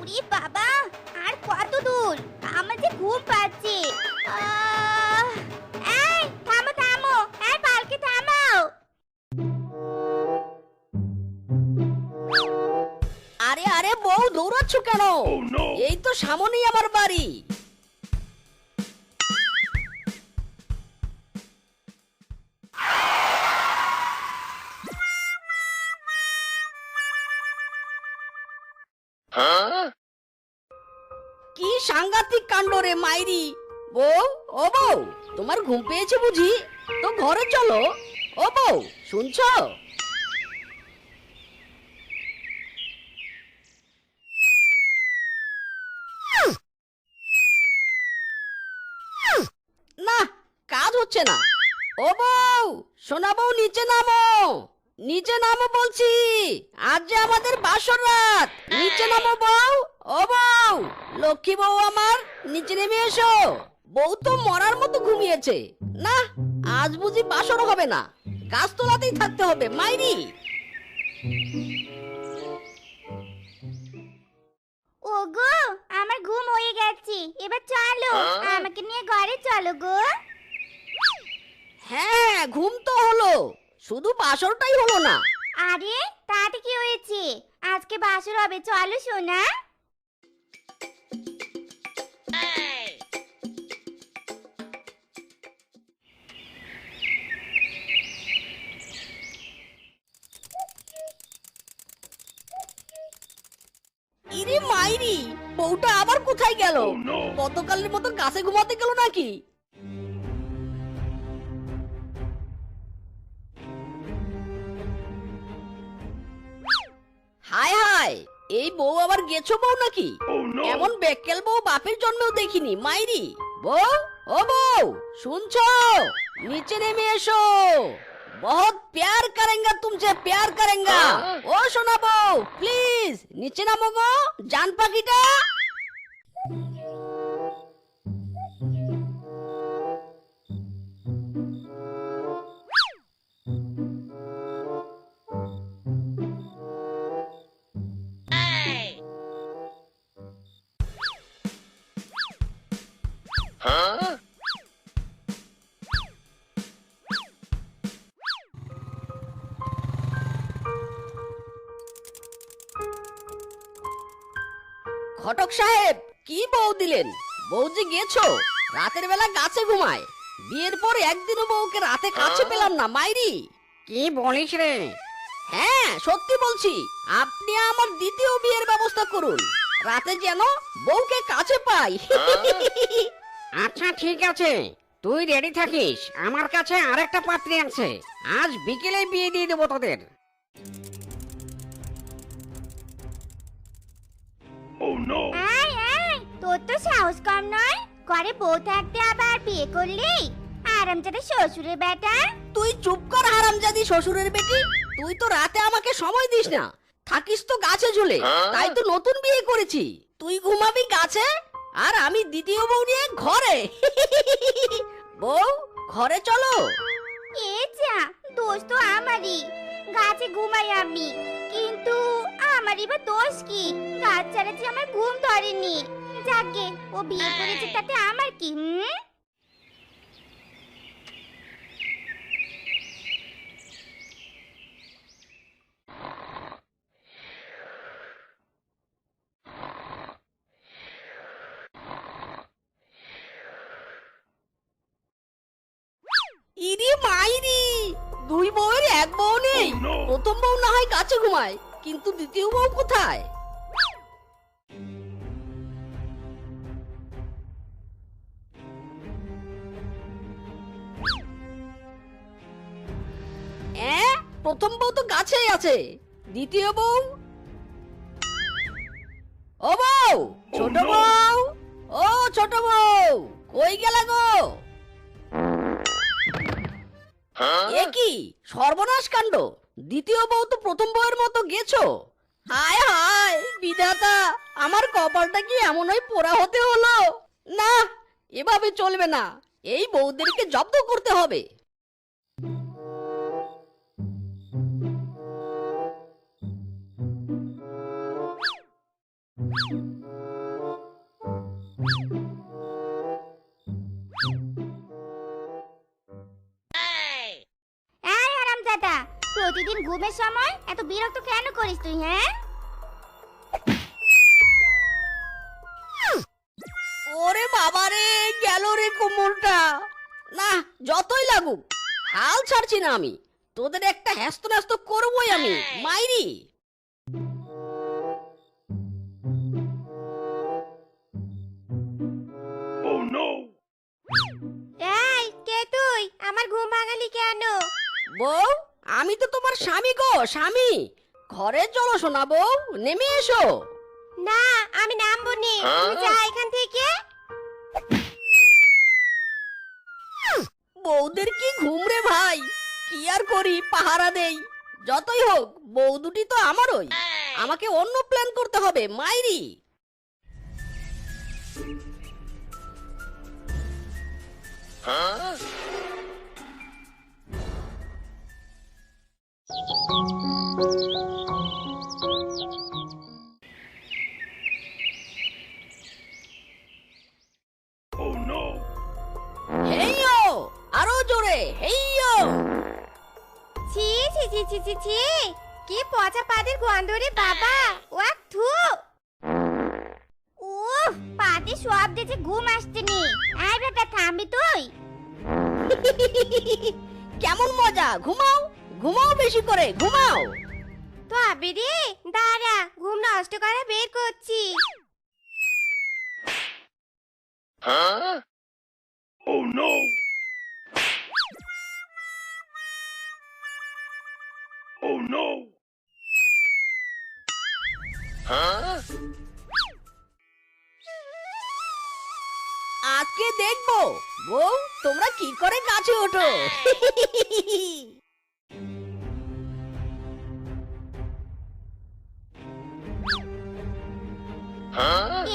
উরি বাবা আর কত দূর? আমার যে ঘুম পাচ্ছে। এই থামো থামো এই পালকি থামাও। আরে আরে বউ দৌড়াচ্ছ কেন? এই তো সামনেই আমার বাড়ি। কি সাংঘাতিক কাণ্ড রে মাইরি? বউ, ও বউ, তোমার ঘুম পেয়েছে বুঝি? তো ঘরে চলো। ও বউ, শুনছো? না, কাজ হচ্ছে না। ও বউ, সোনা নিচে নামো। নিচে নামো বলছি। আজ যে আমাদের বাসর রাত। নিচে নামো বউ। ও বউ লক্ষ্মী বউ আমার নিচে নেমে এসো। বউ তো মরার মতো ঘুমিয়েছে। না আজ বুঝি বাসর হবে না। গাছতলাতেই থাকতে হবে মাইরি। ওগো আমার ঘুম হয়ে গেছে। এবার চলো আমাকে নিয়ে ঘরে চলো গো। হ্যাঁ ঘুম তো হলো। শুধু বাসরটাই হলো না। আরে তাতে কি হয়েছে? আজকে বাসর হবে চলো সোনা। ইরে মাইরি বউটা আবার কোথায় গেল? গতকালের মতো গাছে ঘুমাতে গেল নাকি? বউ আবার গেছো বউ নাকি? এমন বেকেল বউ বাপের জন্মেও দেখিনি মাইরি। বউ ও বউ শুনছো? নিচে নেমে এসো। বহুত প্যার করেঙ্গা তুমছে প্যার করেঙ্গা। ও সোনা বউ প্লিজ নিচে নামো গো জান পাখিটা। ঘটক সাহেব কি বউ দিলেন? বউ যে গেছো? রাতের বেলা গাছে ঘুমায়। বিয়ের পর একদিনও বউকে রাতে কাছে পেলাম না মাইরি। কি বলিস রে? হ্যাঁ সত্যি বলছি আপনি আমার দ্বিতীয় বিয়ের ব্যবস্থা করুন। রাতে যেন বউকে কাছে পাই। আচ্ছা ঠিক আছে। তুই রেডি থাকিস আমার কাছে আরেকটা পাত্রী আছে। আজ বিকেলে বিয়ে দিয়ে দেবো তোদের। আয় আয় তোর তো সাহস কম নয়। ঘরে বউ থাকতে আবার বিয়ে করলি? আরামজাদা শ্বশুরের বেটা? তুই চুপ কর হারামজাদি শ্বশুরের বেটি। তুই তো রাতে আমাকে সময় দিস না। থাকিস তো গাছে ঝুলে। তাই তো নতুন বিয়ে করেছি। তুই ঘুমাবি গাছে? আর আমি দ্বিতীয় বউ নিয়ে ঘরে। বউ ঘরে চলো। এ যা দোষ তো আমারই। গাছে ঘুমাই আমি। আমারই বা দোষ কি? গাছ ছাড়া যে আমার ঘুম ধরেনি। যাকে ও বিয়ে করেছে তাতে আমার কি হুম? ইরি মাইরি দুই বউয়ের এক বউ নেই। প্রথম বউ না হয় গাছে ঘুমায়। কিন্তু দ্বিতীয় বউ কোথায়? প্রথম বউ তো গাছেই আছে। দ্বিতীয় বউ? ও বউ ছোট বউ। ও ছোট বউ কই গেলা গো? এ কি সর্বনাশ কাণ্ড? দ্বিতীয় বউ তো প্রথম বউয়ের মতো, গেছো? হায় হায়, বিধাতা, আমার কপালটা কি এমনই পোড়া হতে হলো? না, এভাবে চলবে না, এই বউদেরকে জব্দ করতে হবে। ঘুমের সময় এত বিরক্ত কেন করিস তুই হ্যাঁ? ওরে বাবা রে গেল রে কোমরটা। না যতই লাগুক হাল ছাড়ছি না আমি। তোদের একটা হ্যাস্ত ন্যাস্ত করবোই আমি মাইরি। এই কে তুই? আমার ঘুম ভাঙালি কেন? বউ আমি তো তোমার স্বামী গো স্বামী। ঘরে চলো শোনা বউ নেমে এসো। না আমি নামবো নি। তুমি যা এখান থেকে। বউদের কি ঘুম রে ভাই? কি আর করি পাহারা দেই। যতই হোক বউ দুটি তো আমারই। আমাকে অন্য প্ল্যান করতে হবে মাইরি। হেইয়ো বাবা ওয়াক থু উফ পাতে সব দিতে ঘুম আসছে নি আয় বেটা থামবি তুই। কেমন মজা? ঘুমাও ঘুমাও বেশি করে ঘুমাও। তো আবে রে দাঁড়া ঘুম নষ্ট করে বের করছি। Oh no! Oh no! আজকে দেখব। বউ তোমরা কি করে গাছে ওঠো?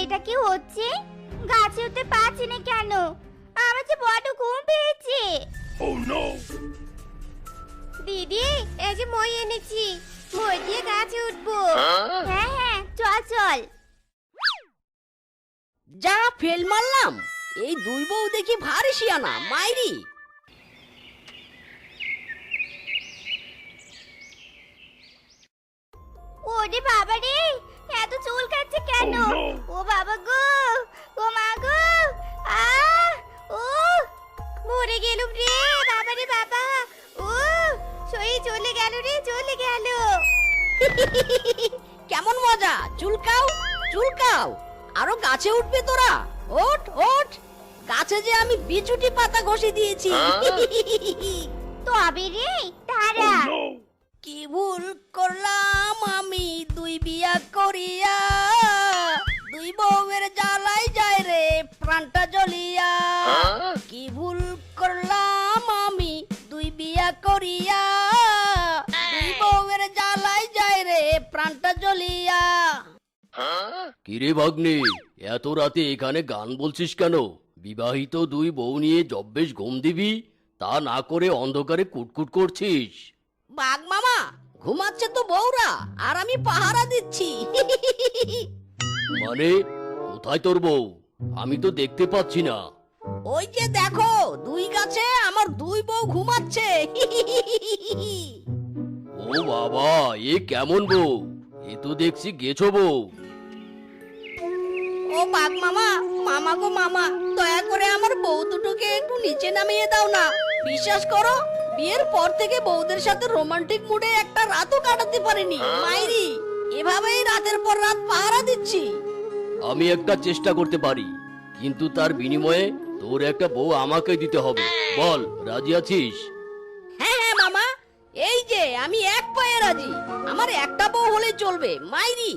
এটা কি হচ্ছে? গাছে উঠতে পারছি না কেন? আমার যে বড় ঘুম পেয়েছে। Oh দিদি এই যে মই এনেছি। মই দিয়ে গাছে উঠবো। হ্যাঁ? হ্যাঁ চল চল। যা ফেল মারলাম। এই দুই বউ দেখি ভারী শিয়ানা মাইরি। ওরে বাবা রে এত চুল কাটছে কেন? Oh ও বাবা গো ও মা গো আ ও মরে গেলুম রে বাবা রে বাবা চলে গেল রে চলে গেল। কেমন মজা? চুলকাও চুলকাও। আরও গাছে উঠবে তোরা। ওঠ ওঠ। গাছে যে আমি বিচুটি পাতা ঘষে দিয়েছি। তো আবে রে দাঁড়া। Oh কি ভুল করলাম আমি? দুই বিয়া করিয়া দুই বউয়ের জ্বালাই যায় রে প্রাণটা জ্বলিয়া। Huh? কি ভুল করলাম বিয়া করিয়া বউয়ের জ্বালাই যায় রে প্রাণটা জ্বলিয়া। কিরে ভাগ্নে এত রাতে এখানে গান বলছিস কেন? বিবাহিত দুই বউ নিয়ে জব্বেশ ঘুম দিবি তা না করে অন্ধকারে কুটকুট করছিস। বাঘ মামা ঘুমাচ্ছে তো বউরা আর আমি পাহারা দিচ্ছি। মানে কোথায় তোর বউ? আমি তো দেখতে পাচ্ছি না। ওই যে দেখো দুই গাছে আমার দুই বউ ঘুমাচ্ছে। ও বাবা এ কেমন বউ? এ তো দেখছি গেছো বউ। ও বাঘ মামা মামা গো মামা দয়া করে আমার বউ দুটোকে একটু নিচে নামিয়ে দাও না। বিশ্বাস করো বিয়ের পর থেকে বউদের সাথে রোমান্টিক মুডে একটা রাতও কাটাতে পারিনি। মাইরি এভাবেই রাতের পর রাত পাহারা দিচ্ছি। আমি একটা চেষ্টা করতে পারি কিন্তু তার বিনিময়ে তোর একটা বউ আমাকে দিতে হবে। বল রাজি আছিস? হ্যাঁ হ্যাঁ মামা। এই যে আমি এক পায়ে রাজি। আমার একটা বউ হলে চলবে মাইরি।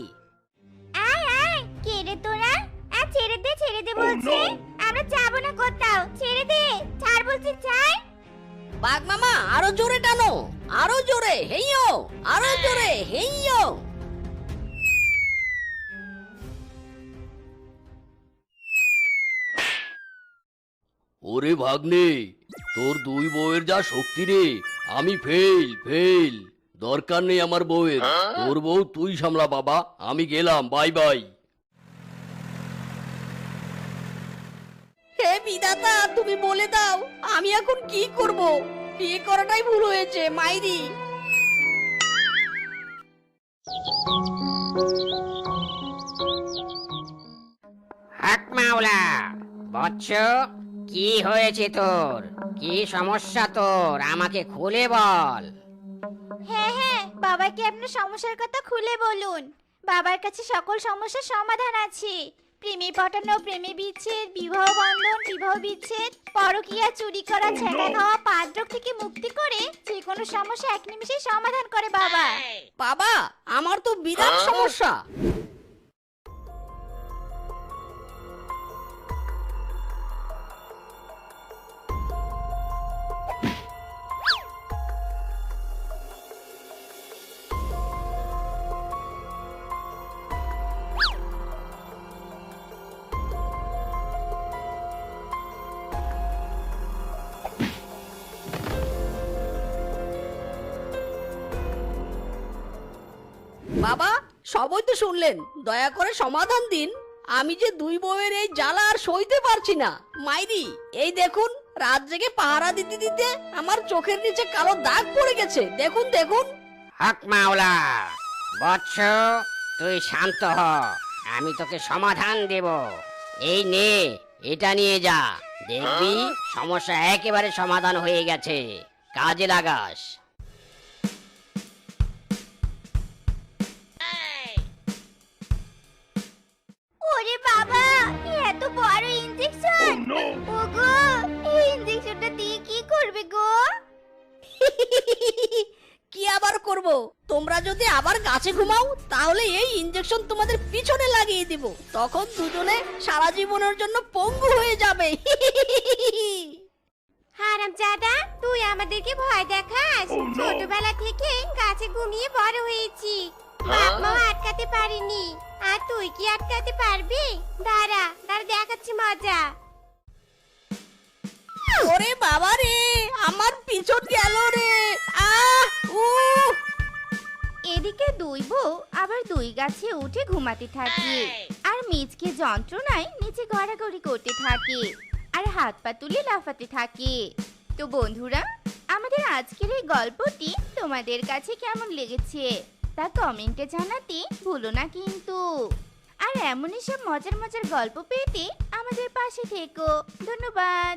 আয় আয় কে রে তোরা? আর ছেড়ে দে ছেড়ে দে বলছে। আমরা যাব না কোথাও। ছেড়ে দে ছাড় বলছি ছাড়। বাঘ মামা আরও জোরে টানো। আরও জোরে হেইয়ো। আরও জোরে হেইয়ো। ওরে ভাগ্নে তোর দুই বউয়ের যা শক্তি রে আমি ফেল ফেল দরকার নেই আমার বউয়ের। তোর বউ তুই সামলা বাবা আমি গেলাম বাই বাই হে বিধাতা তুমি বলে দাও আমি এখন কি করব? বিয়ে করাটাই ভুল হয়েছে মাইরি। হাক মাওলা বৎস। কি হয়েছে তোর? কি সমস্যা তোর? আমাকে খুলে বল। হ্যাঁ হ্যাঁ বাবাকে আপনার সমস্যার কথা খুলে বলুন। বাবার কাছে সকল সমস্যার সমাধান আছে। প্রেমে পটানো প্রেমে বিচ্ছেদ বিবাহ বন্ধন বিবাহ বিচ্ছেদ পরকীয়া চুরি করা ছেঁকা খাওয়া পাদ্রক থেকে মুক্তি করে যে কোনো সমস্যা এক নিমিষে সমাধান করে বাবা। বাবা আমার তো বিরাট? সমস্যা। বাবা, সবই তো শুনলেন। দয়া করে সমাধান দিন। আমি যে দুই বউয়ের এই জ্বালা আর সইতে পারছি না। মাইরি, এই দেখুন, রাত জেগে পাহারা দিতে দিতে আমার চোখের নিচে কালো দাগ পড়ে গেছে। দেখুন দেখুন। হক মাওলা, বৎস, তুই শান্ত হ। আমি তোকে সমাধান দেব। এই নে, এটা নিয়ে যা। দেখবি, সমস্যা একেবারে সমাধান হয়ে গেছে। কাজে লাগাস। তোমরা যদি আবার গাছে ঘুমাও তাহলে এই ইঞ্জেকশন তোমাদের পিছনে লাগিয়ে দিব। তখন দুজনে সারা জীবনের জন্য পঙ্গু হয়ে যাবে। তুই আমাদেরকে ভয় দেখাস। Oh, ছোটবেলা থেকে গাছে ঘুমিয়ে বড় হয়েছি। বাপ আটকাতে পারিনি। আর তুই কি আটকাতে পারবি? দাঁড়া দাঁড়া দেখাচ্ছি মজা। ওরে বাবা রে আমার পিছন গেল রে। আহ উহ। এদিকে দুই বউ আবার দুই গাছে উঠে ঘুমাতে থাকে। আর মিচকে যন্ত্রণায় নিচে গড়াগড়ি করতে থাকে আর হাত পা তুলে লাফাতে থাকে। তো বন্ধুরা আমাদের আজকের এই গল্পটি তোমাদের কাছে কেমন লেগেছে তা কমেন্টে জানাতে ভুলো না কিন্তু। আর এমনই সব মজার মজার গল্প পেতে আমাদের পাশে থেকো। ধন্যবাদ।